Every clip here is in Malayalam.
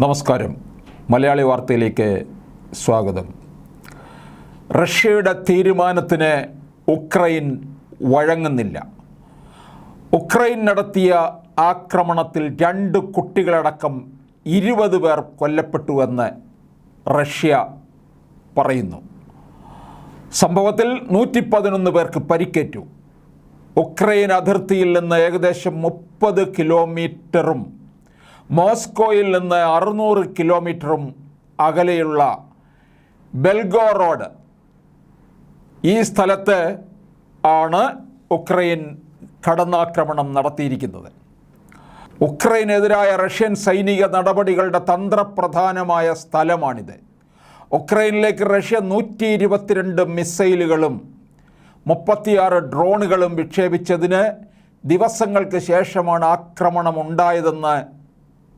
നമസ്കാരം. മലയാളി വാർത്തയിലേക്ക് സ്വാഗതം. റഷ്യയുടെ തീരുമാനത്തിന് ഉക്രൈൻ വഴങ്ങുന്നില്ല. ഉക്രൈൻ നടത്തിയ ആക്രമണത്തിൽ രണ്ട് കുട്ടികളടക്കം ഇരുപത് പേർ കൊല്ലപ്പെട്ടുവെന്ന് റഷ്യ പറയുന്നു. സംഭവത്തിൽ നൂറ്റി പതിനൊന്ന് പേർക്ക് പരിക്കേറ്റു. ഉക്രൈൻ അതിർത്തിയിൽ നിന്ന് ഏകദേശം മുപ്പത് കിലോമീറ്ററും മോസ്കോയിൽ നിന്ന് അറുന്നൂറ് കിലോമീറ്ററും അകലെയുള്ള ബെൽഗോറോഡ് ഈ സ്ഥലത്ത് ആണ് ഉക്രൈൻ കടന്നാക്രമണം നടത്തിയിരിക്കുന്നത്. ഉക്രൈനെതിരായ റഷ്യൻ സൈനിക നടപടികളുടെ തന്ത്രപ്രധാനമായ സ്ഥലമാണിത്. ഉക്രൈനിലേക്ക് റഷ്യ നൂറ്റി ഇരുപത്തിരണ്ട് മിസൈലുകളും മുപ്പത്തിയാറ് ഡ്രോണുകളും വിക്ഷേപിച്ചതിന് ദിവസങ്ങൾക്ക് ശേഷമാണ് ആക്രമണം ഉണ്ടായതെന്ന്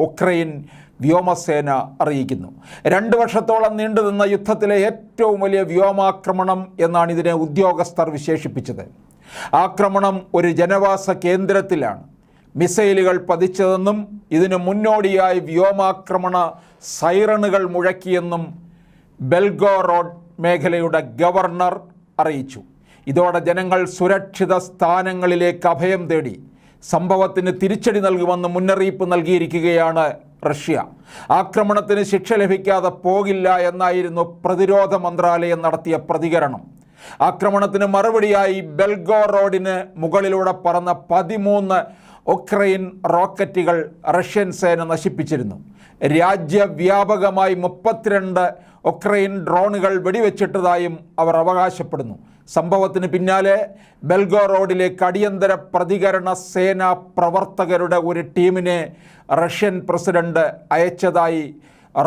ഉക്രൈൻ വ്യോമസേന അറിയിക്കുന്നു. രണ്ട് വർഷത്തോളം നീണ്ടുനിന്ന യുദ്ധത്തിലെ ഏറ്റവും വലിയ വ്യോമാക്രമണം എന്നാണ് ഇതിനെ ഉദ്യോഗസ്ഥർ വിശേഷിപ്പിച്ചത്. ആക്രമണം ഒരു ജനവാസ കേന്ദ്രത്തിലാണ്. മിസൈലുകൾ പതിച്ചതെന്നും ഇതിനു മുന്നോടിയായി വ്യോമാക്രമണ സൈറണുകൾ മുഴക്കിയെന്നും ബെൽഗോറോഡ് മേഖലയുടെ ഗവർണർ അറിയിച്ചു. ഇതോടെ ജനങ്ങൾ സുരക്ഷിത സ്ഥാനങ്ങളിലേക്ക് അഭയം തേടി. സംഭവത്തിന് തിരിച്ചടി നൽകുമെന്ന് മുന്നറിയിപ്പ് നൽകിയിരിക്കുകയാണ് റഷ്യ. ആക്രമണത്തിന് ശിക്ഷ ലഭിക്കാതെ പോകില്ല എന്നായിരുന്നു പ്രതിരോധ മന്ത്രാലയം നടത്തിയ പ്രതികരണം. ആക്രമണത്തിന് മറുപടിയായി ബെൽഗോ റോഡിന് മുകളിലൂടെ പറന്ന പതിമൂന്ന് ഉക്രൈൻ റോക്കറ്റുകൾ റഷ്യൻ സേന നശിപ്പിച്ചിരുന്നു. രാജ്യവ്യാപകമായി മുപ്പത്തിരണ്ട് ഉക്രൈൻ ഡ്രോണുകൾ വെടിവെച്ചിട്ടതായും അവർ അവകാശപ്പെടുന്നു. സംഭവത്തിന് പിന്നാലെ ബെൽഗോ റോഡിലെ അടിയന്തര പ്രതികരണ സേനാ പ്രവർത്തകരുടെ ഒരു ടീമിനെ റഷ്യൻ പ്രസിഡന്റ് അയച്ചതായി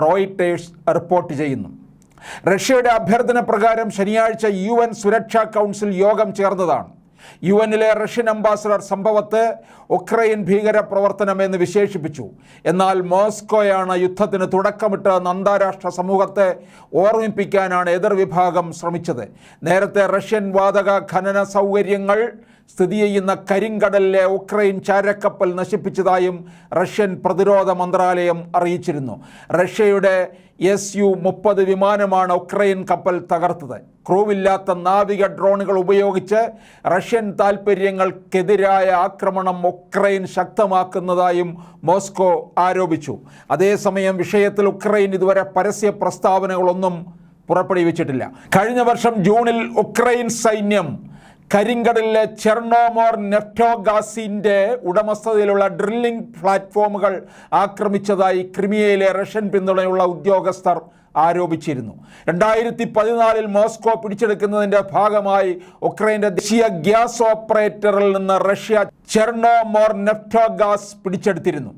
റോയിട്ടേഴ്സ് റിപ്പോർട്ട് ചെയ്യുന്നു. റഷ്യയുടെ അഭ്യർത്ഥന പ്രകാരം ശനിയാഴ്ച യു സുരക്ഷാ കൗൺസിൽ യോഗം ചേർന്നതാണ്. യു എന്നിലെ റഷ്യൻ അംബാസഡർ സംഭവത്തെ ഉക്രൈൻ ഭീകര പ്രവർത്തനമെന്ന് വിശേഷിപ്പിച്ചു. എന്നാൽ മോസ്കോയാണ് യുദ്ധത്തിന് തുടക്കമിട്ടതെന്ന് അന്താരാഷ്ട്ര സമൂഹത്തെ ഓർമ്മിപ്പിക്കാനാണ് എതിർവിഭാഗം ശ്രമിച്ചത്. നേരത്തെ റഷ്യൻ വാതക ഖനന സൗകര്യങ്ങൾ സ്ഥിതി ചെയ്യുന്ന കരിങ്കടലിലെ ഉക്രൈൻ ചാരക്കപ്പൽ നശിപ്പിച്ചതായും റഷ്യൻ പ്രതിരോധ മന്ത്രാലയം അറിയിച്ചിരുന്നു. റഷ്യയുടെ എസ് യു മുപ്പത് വിമാനമാണ് ഉക്രൈൻ കപ്പൽ തകർത്തത്. ക്രൂവില്ലാത്ത നാവിക ഡ്രോണുകൾ ഉപയോഗിച്ച് റഷ്യൻ താൽപ്പര്യങ്ങൾക്കെതിരായ ആക്രമണം ഉക്രൈൻ ശക്തമാക്കുന്നതായും മോസ്കോ ആരോപിച്ചു. അതേസമയം വിഷയത്തിൽ ഉക്രൈൻ ഇതുവരെ പരസ്യ പ്രസ്താവനകളൊന്നും പുറപ്പെടുവിച്ചിട്ടില്ല. കഴിഞ്ഞ വർഷം ജൂണിൽ ഉക്രൈൻ സൈന്യം കരിങ്കടലിലെ ചെർണോമോർ നെഫ്റ്റോഗാസിന്റെ ഉടമസ്ഥതയിലുള്ള ഡ്രില്ലിംഗ് പ്ലാറ്റ്ഫോമുകൾ ആക്രമിച്ചതായി ക്രിമിയയിലെ റഷ്യൻ പിന്തുണയുള്ള ഉദ്യോഗസ്ഥർ ആരോപിച്ചിരുന്നു. രണ്ടായിരത്തി പതിനാലിൽ മോസ്കോ പിടിച്ചെടുക്കുന്നതിന്റെ ഭാഗമായി ഉക്രൈന്റെ ദേശീയ ഗ്യാസ് ഓപ്പറേറ്ററിൽ നിന്ന് റഷ്യ ചെർണോമോർ നെഫ്റ്റോഗാസ് പിടിച്ചെടുത്തിരുന്നു.